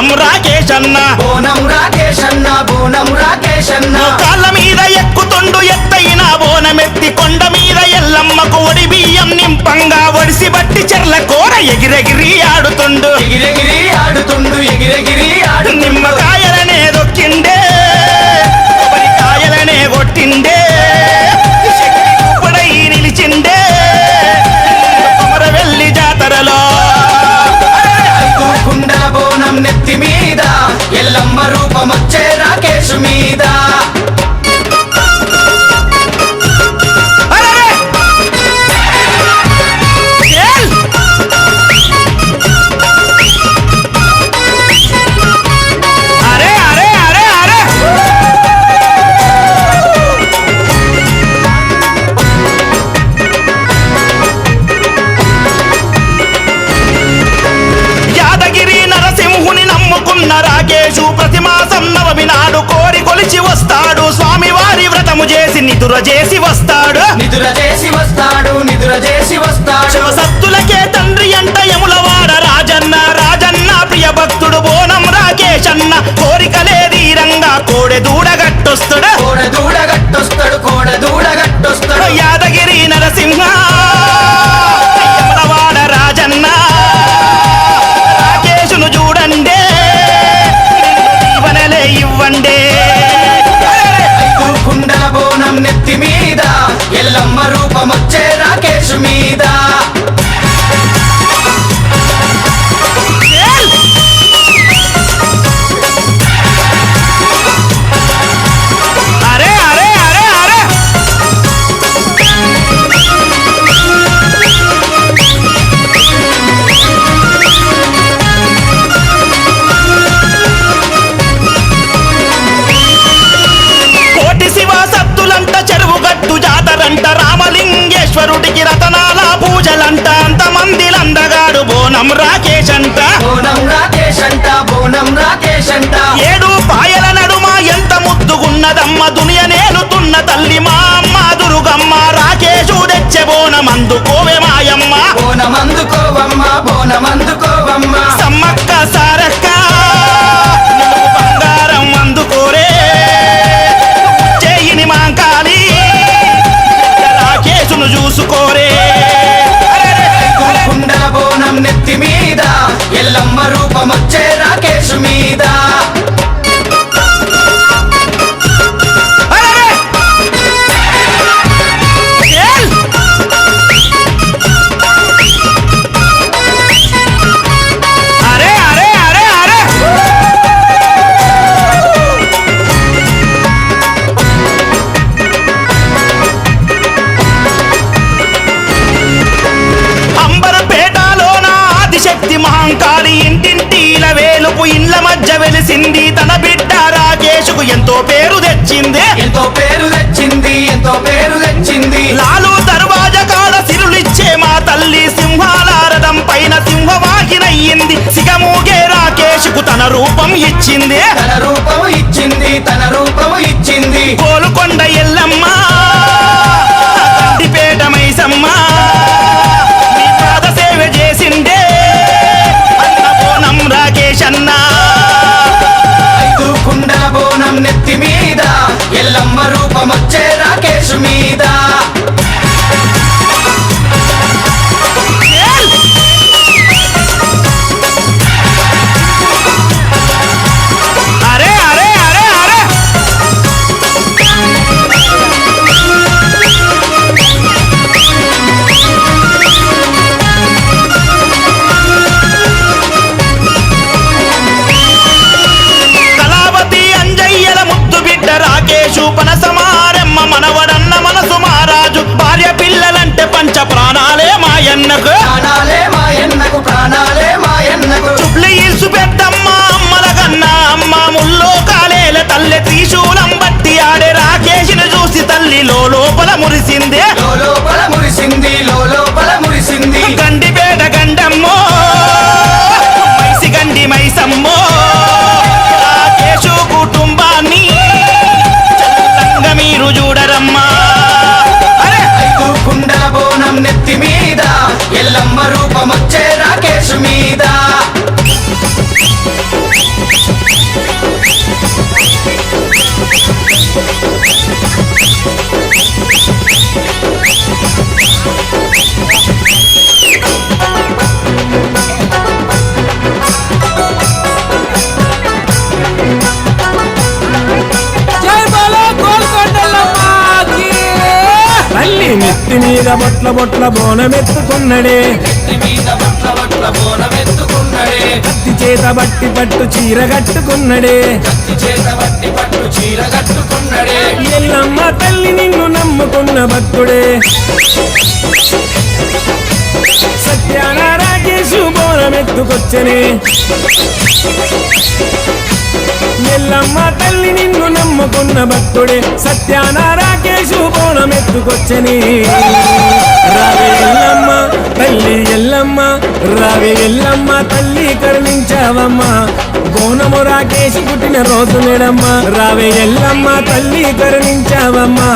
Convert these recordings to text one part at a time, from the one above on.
బోనం రాకేష్ అన్న బోనం కాళ్ళ మీద ఎక్కుతుండు ఎత్తైన బోనమెత్తి కొండ మీద ఎల్లమ్మకు ఒడి బియ్యం నింపంగా ఒడిసి బట్టి చెర్ల కూర ఎగిరెగిరి ఆడుతుండు. ఎగిరెగిరి ఆడుతుండు ఎగిరెగిరి ఆడు నిమ్మకాయలనే నెత్తి మీద ఎల్లమ్మ రూపమొచ్చే రాకేష్ మీద. వస్తాడు. నిదుర చేసి వస్తాడు నిదుర చేసి వస్తాడు. శివసత్తులకే తండ్రి అంట యములవాడ రాజన్న రాజన్న ప్రియ భక్తుడు బోనం రాకేష్ అన్న కోరికలే ధీరంగా కోడె దూడగట్టొస్తుడు కోడ దూడ గట్టొస్తాడు కోడ దూడ గట్టొస్తాడు. యాదగిరి నరసింహ నేలుతున్న తల్లి మా అమ్మ దురుగమ్మ రాకేషు తెచ్చే బోనం అందుకోవే మాయమ్మ. బోనం అందుకోవమ్మ బోనం అందుకోవమ్మ సమ్మక్క సారక్క బంగారం అందుకోరే చేయిని మాంకాలి రాకేషును చూసుకోరే. కుండల బోనం నెత్తి మీద ఎల్లమ్మ రూపమొచ్చే రాకేష్ మీద. ఎంతో పేరు తెచ్చింది ఎంతో పేరు తెచ్చింది. లాలు దర్వాజ కాడ సిరులిచ్చే మా తల్లి సింహాల రథం పైన సింహవాహినయ్యింది. సిగమూగే రాకేష్కు తన రూపం ఇచ్చింది. తన రూపం ఇచ్చింది తన రూపం ఇచ్చింది. కోలుకొండ ఎల్లమ్మ మురిసిందే లోపల మురిసింది లోపల మురిసింది గండిపేట గండమ్మో మైసి గండి మైసమ్మో. రాకేషు కుటుంబాన్ని చల్లంగా మీరు చూడరమ్మా అరే! ఐదు కుండల బోనం నెత్తి మీద ఎల్లమ్మ రూపమొచ్చే రాకేష్ మీద. నెత్తి మీద బొట్ల బొట్ల బోనమెత్తుకున్నడే. కత్తి చేత బట్టి పట్టు చీర కట్టుకున్నడే. ఎల్లమ్మ తల్లి నిన్ను నమ్ముకున్న భక్తుడే. సత్యాన బోనమెత్తుకొచ్చనే. ఎల్లమ్మ తల్లి నిన్ను నమ్ముకున్న భక్తుడే. సత్యాన రాకేశు ఎత్తుకొచ్చని. రావే ఎల్లమ్మ తల్లి ఎల్లమ్మ రావే ఎల్లమ్మ తల్లి కరుణించావమ్మా. బోనము రాకేసి పుట్టిన రోజు నేడమ్మ. రావే ఎల్లమ్మ తల్లి కరుణించావమ్మా.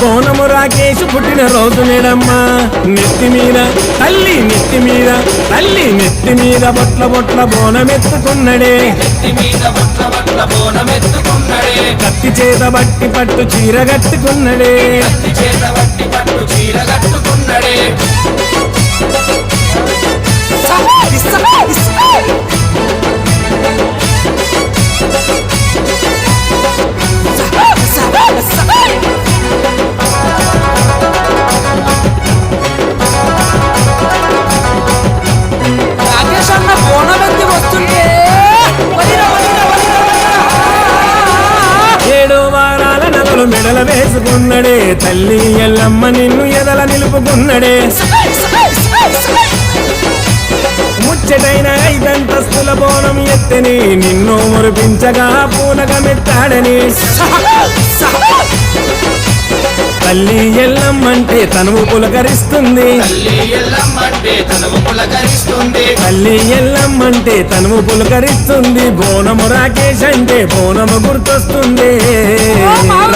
బోనము రాకేసి పుట్టిన రోజు నేడమ్మా. నెత్తి మీద తల్లి మీద తల్లి నెత్తి మీద బొట్ల బొట్ల బోనమెత్తుకున్నడే. కత్తి చేత బట్టి పట్టు చీర కట్టుకున్నడే. కత్తి చీర వారాల మెడల వేసుకున్నడే. తల్లి ఎల్లమ్మ నిన్ను ఎదల నిలుపుకున్నడే. ముచ్చటైన ఐదంతస్తుల బోనం ఎత్తని నిన్ను మురిపించగా పూలగా మెత్తాడని తల్లి ఎల్లమ్మంటే తనువు పులకరిస్తుంది. తల్లి ఎల్లమ్మంటే తనువు పులకరిస్తుంది. తనువు పులకరిస్తుంది బోనము రాకేష్ అంటే బోనము గుర్తొస్తుంది.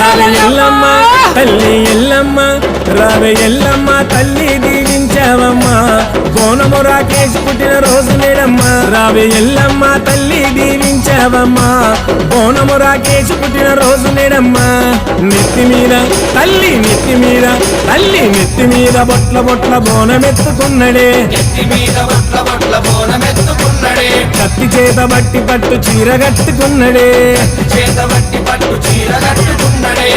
రావే ఎల్లమ్మ తల్లి ఎల్లమ్మ రావే ఎల్లమ్మ తల్లిది దీవించావమ్మా కోనము రాకేష్ పుట్టిన రోజు నేడమ్మా రావే ఎల్లమ్మ తల్లి దీవించావమ్మా. కోనము రాకేష్ పుట్టిన రోజు నేడమ్మా నెత్తి మీద తల్లి నెత్తి మీద తల్లి నెత్తి మీద బొట్ల బొట్ల బోనమెత్తుకున్నడే. కత్తి చేత బట్టి పట్టు చీర కట్టుకున్నడే చేత బట్టి పట్టు చీర కట్టుకున్నడే.